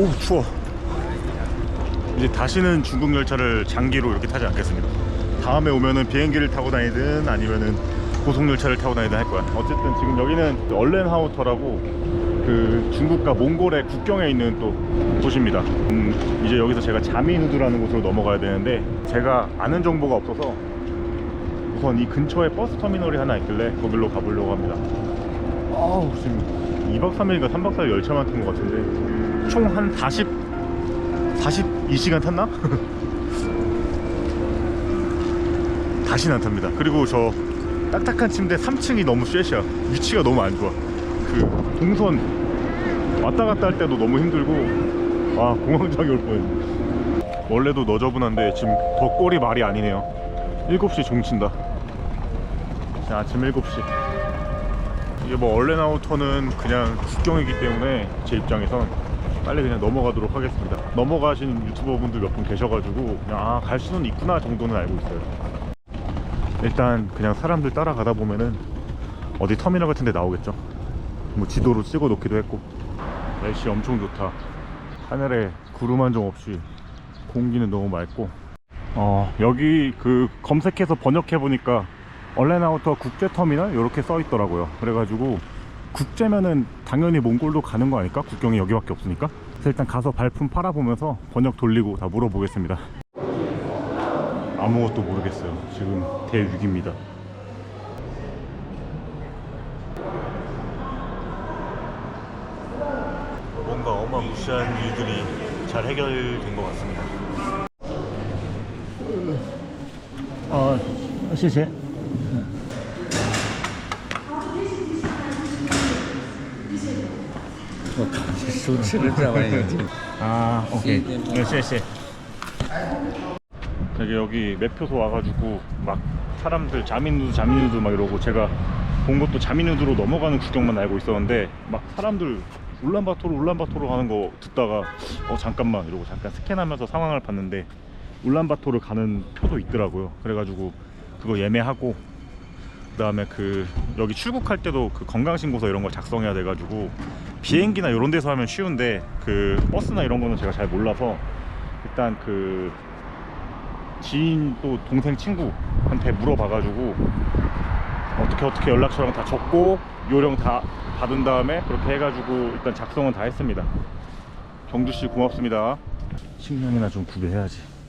오 추워. 이제 다시는 중국 열차를 장기로 이렇게 타지 않겠습니다. 다음에 오면은 비행기를 타고 다니든 아니면은 고속열차를 타고 다니든 할 거야. 어쨌든 지금 여기는 얼렌하우터라고 그 중국과 몽골의 국경에 있는 또 곳입니다. 음, 이제 여기서 제가 자미누드라는 곳으로 넘어가야 되는데 제가 아는 정보가 없어서 우선 이 근처에 버스 터미널이 하나 있길래 거길로 가보려고 합니다. 아우 지금 2박 3일인가 3박 4일 열차만 탄 것 같은데 총 한 40, 42시간 탔나? 다시는 안 탑니다. 그리고 저 딱딱한 침대 3층이 너무 쉐시야. 위치가 너무 안 좋아. 그 동선 왔다 갔다 할 때도 너무 힘들고 아 공황장애 올 뻔했네. 원래도 너저분한데 지금 더 꼴이 말이 아니네요. 7시 종친다. 자, 아침 7시. 이게 뭐 얼렌아우터는 그냥 국경이기 때문에 제 입장에선 빨리 그냥 넘어가도록 하겠습니다. 넘어가신 유튜버 분들 몇 분 계셔가지고 그냥 아갈 수는 있구나 정도는 알고 있어요. 일단 그냥 사람들 따라가다 보면은 어디 터미널 같은 데 나오겠죠? 뭐 지도로 찍어 놓기도 했고. 날씨 엄청 좋다. 하늘에 구름 한 점 없이 공기는 너무 맑고. 어 여기 그 검색해서 번역해 보니까 얼렌아우터 국제터미널? 이렇게 써 있더라고요. 그래가지고 국제면은 당연히 몽골도 가는 거 아닐까? 국경이 여기밖에 없으니까? 그래서 일단 가서 발품 팔아보면서 번역 돌리고 다 물어보겠습니다. 아무것도 모르겠어요. 지금 대위기입니다. 뭔가 어마무시한 일들이 잘 해결된 것 같습니다. 어, 谢谢。શું છે 아 오케이. 예, 열쇠 되게 여기 매표소 와가지고 막 사람들 자민우드 자민우드 막 이러고 제가 본 것도 자민우드로 넘어가는 구경만 알고 있었는데 막 사람들 울란바토르 울란바토르 가는 거 듣다가 어 잠깐만 이러고 잠깐 스캔하면서 상황을 봤는데 울란바토르 가는 표도 있더라고요. 그래가지고 그거 예매하고 그 다음에 그 여기 출국할 때도 그 건강신고서 이런 걸 작성해야 돼가지고 비행기나 이런 데서 하면 쉬운데 그 버스나 이런 거는 제가 잘 몰라서 일단 그 지인 또 동생 친구한테 물어봐가지고 어떻게 어떻게 연락처랑 다 적고 요령 다 받은 다음에 그렇게 해가지고 일단 작성은 다 했습니다. 경주씨 고맙습니다. 식량이나 좀 구비해야지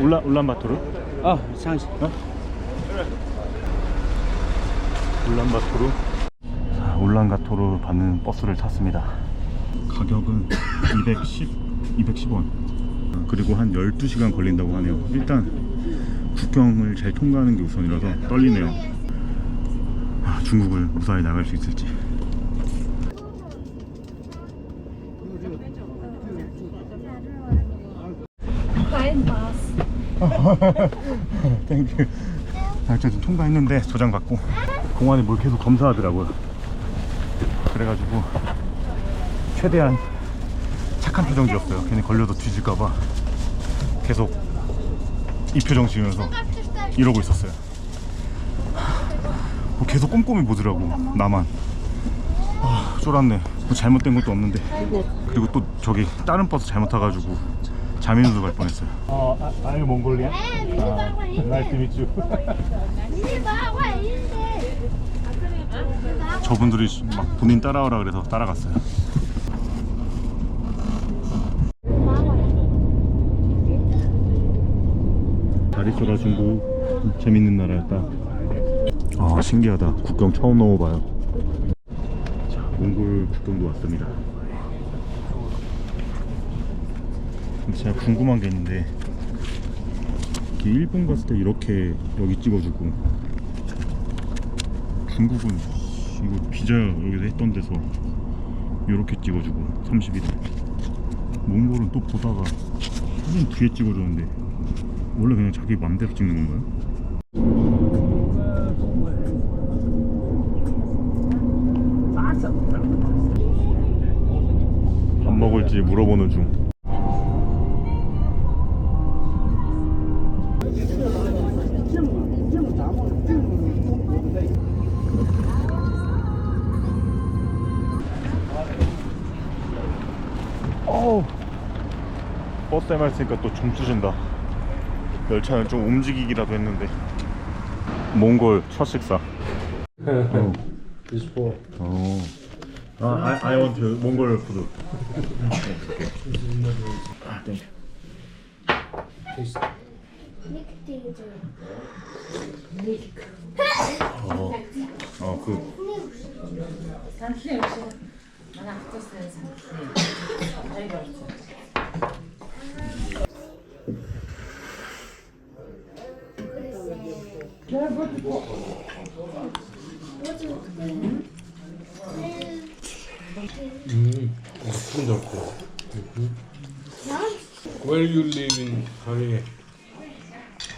올라 울란바토르? 아, 어, 상시. 어? 울란바토르. 자, 울란가토르 받는 버스를 탔습니다. 가격은 210, 210원. 그리고 한 12시간 걸린다고 하네요. 일단 국경을 잘 통과하는 게 우선이라서 떨리네요. 아, 중국을 무사히 나갈 수 있을지. 땡큐 날짜 좀 통과했는데 도장 받고 공안에 뭘 계속 검사하더라고요. 그래가지고 최대한 착한 표정 지었어요. 괜히 걸려도 뒤질까봐 계속 이 표정 지으면서 이러고 있었어요. 뭐 계속 꼼꼼히 보더라고 나만. 아 쫄았네. 뭐 잘못된 것도 없는데. 그리고 또 저기 다른 버스 잘못 타가지고 자민우도 갈 뻔했어요 어, 아, 아유 몽골리아? 아, 나이스 미츠 저분들이 막 본인 따라오라 그래서 따라갔어요. 잘 있어라 중국 재밌는 나라였다. 아 신기하다. 국경 처음 넘어봐요. 자 몽골 국경도 왔습니다. 근데 제가 궁금한 게 있는데 일본 갔을 때 이렇게 여기 찍어주고 중국은 이거 비자 여기서 했던 데서 이렇게 찍어주고 31일 몽골은 또 보다가 사진 뒤에 찍어주는데 원래 그냥 자기 맘대로 찍는 건가요? 밥 먹을지 물어보는 중 ASMR 쓰니까 또 점수 준다. 열차는 좀 움직이기라도 했는데. 몽골 첫 식사. This for 어. 아, I, I want to 몽골 푸드 아, 땡큐 어, 어, 그 wonderful. Where you live in Korea?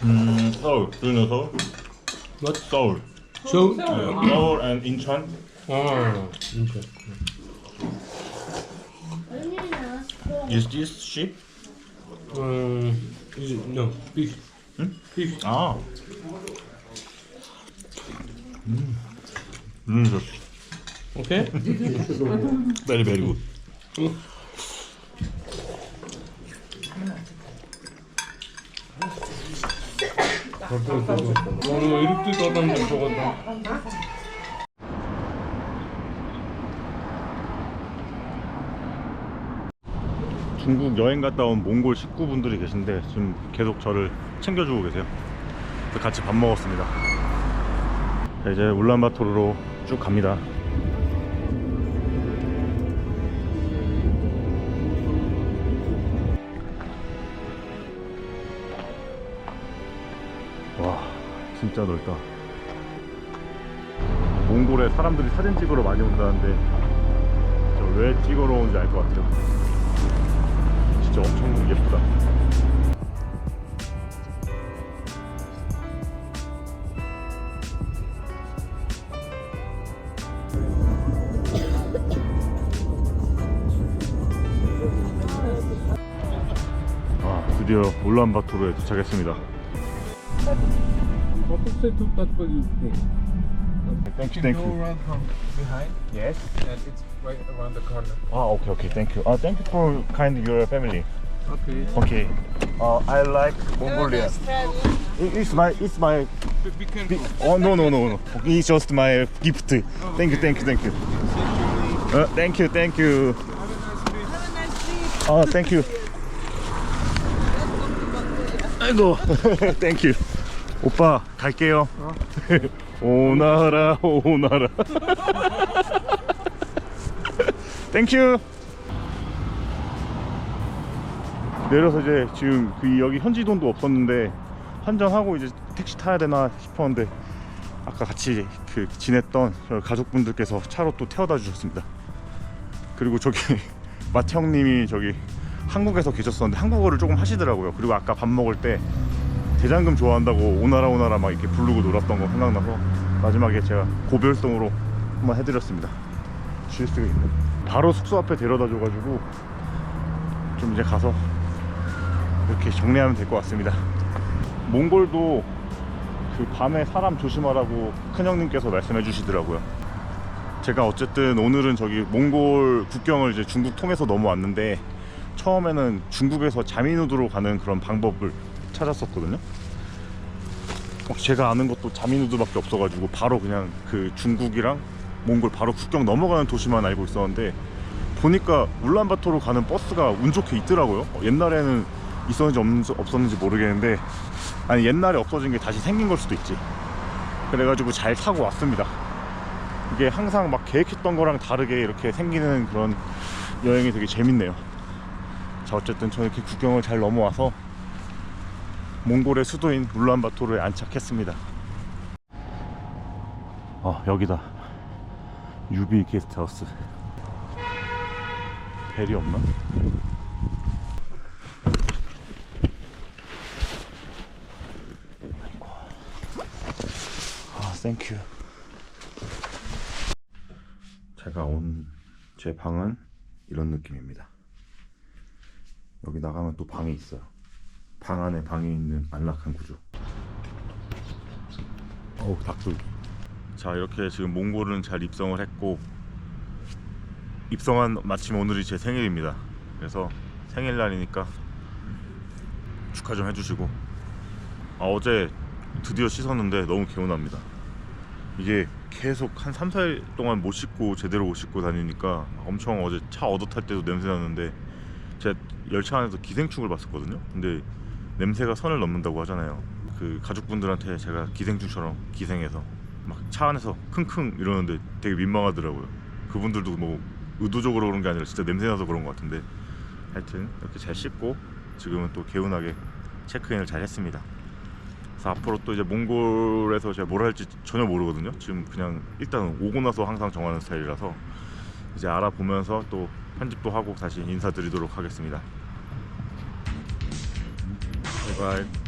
음, 서울, do you know 서울? What? 서울 So, 어, 서울 and 인천 ah, interesting. Is this sheep? Um, is it no fish? Fish. 아 음, 음, 좋- Okay. very very good 오늘 이렇게 떠났는 거거든. 중국 여행 갔다 온 몽골 식구분들이 계신데 지금 계속 저를 챙겨주고 계세요. 같이 밥 먹었습니다. 자, 이제 울란바토르로 쭉 갑니다. 와, 진짜 넓다. 몽골에 사람들이 사진 찍으러 많이 온다는데 저왜 찍으러 오는지 알 것 같아요. 진짜 엄청 예쁘다. 아, 드디어 울란바토르에 도착했습니다. 어떻게 또 따뜻하게 Thank you, thank you. around from behind Yes. and it's right around the corner. Ah, okay, okay, thank you. Uh, thank you for kind your family. Okay. Okay. Uh, I like Mongolia. It- It's my, it's my. Be careful. Oh no no no no. It's just my gift. Thank you, thank you, thank you. Uh, thank you, thank you. 아, thank you. 아이고, thank you. 오빠 갈게요. 오나라 오나라. you. 내려서 이제 지금 그 여기 현지 돈도 없었는데 환전하고 이제 택시 타야 되나 싶었는데 아까 같이 그 지냈던 저 가족분들께서 차로 또 태워다 주셨습니다. 그리고 저기 마태 형님이 저기 한국에서 계셨었는데 한국어를 조금 하시더라고요. 그리고 아까 밥 먹을 때 대장금 좋아한다고 오나라 오나라 막 이렇게 부르고 놀았던 거 생각나서 마지막에 제가 고별성으로 한번 해드렸습니다. 실수 바로 숙소 앞에 데려다 줘가지고 좀 이제 가서 이렇게 정리하면 될 것 같습니다. 몽골도 그 밤에 사람 조심하라고 큰형님께서 말씀해 주시더라고요. 제가 어쨌든 오늘은 저기 몽골 국경을 이제 중국 통해서 넘어왔는데 처음에는 중국에서 자미누드로 가는 그런 방법을 찾았었거든요. 어, 제가 아는 것도 자미누드밖에 없어가지고 바로 그냥 그 중국이랑 몽골 바로 국경 넘어가는 도시만 알고 있었는데 보니까 울란바토르 가는 버스가 운 좋게 있더라고요. 어, 옛날에는 있었는지 없- 없었는지 모르겠는데 아니 옛날에 없어진 게 다시 생긴 걸 수도 있지. 그래가지고 잘 타고 왔습니다. 이게 항상 막 계획했던 거랑 다르게 이렇게 생기는 그런 여행이 되게 재밌네요. 자 어쨌든 저는 이렇게 국경을 잘 넘어와서 몽골의 수도인 울란바토르에 안착했습니다. 아 여기다 유비 게스트하우스 벨이 없나? 아이고. 아 땡큐 제가 온 제 방은 이런 느낌입니다 여기 나가면 또 방이 있어요 방 안에 방이 있는 안락한 구조 어우 닭들 자 이렇게 지금 몽골은 잘 입성을 했고 입성한 마침 오늘이 제 생일입니다 그래서 생일날이니까 축하 좀 해주시고 아, 어제 드디어 씻었는데 너무 개운합니다. 이게 계속 한 3, 4일 동안 못 씻고 제대로 못 씻고 다니니까 엄청 어제 차 얻어 탈 때도 냄새 나는데 제가 열차 안에서 기생충을 봤었거든요. 근데 냄새가 선을 넘는다고 하잖아요. 그 가족분들한테 제가 기생충처럼 기생해서 막 차 안에서 킁킁 이러는데 되게 민망하더라고요. 그분들도 뭐 의도적으로 그런 게 아니라 진짜 냄새 나서 그런 것 같은데 하여튼 이렇게 잘 씻고 지금은 또 개운하게 체크인을 잘 했습니다. 그래서 앞으로 또 이제 몽골에서 제가 뭘 할지 전혀 모르거든요. 지금 그냥 일단 오고 나서 항상 정하는 스타일이라서 이제 알아보면서 또 편집도 하고 다시 인사드리도록 하겠습니다. 바이바이.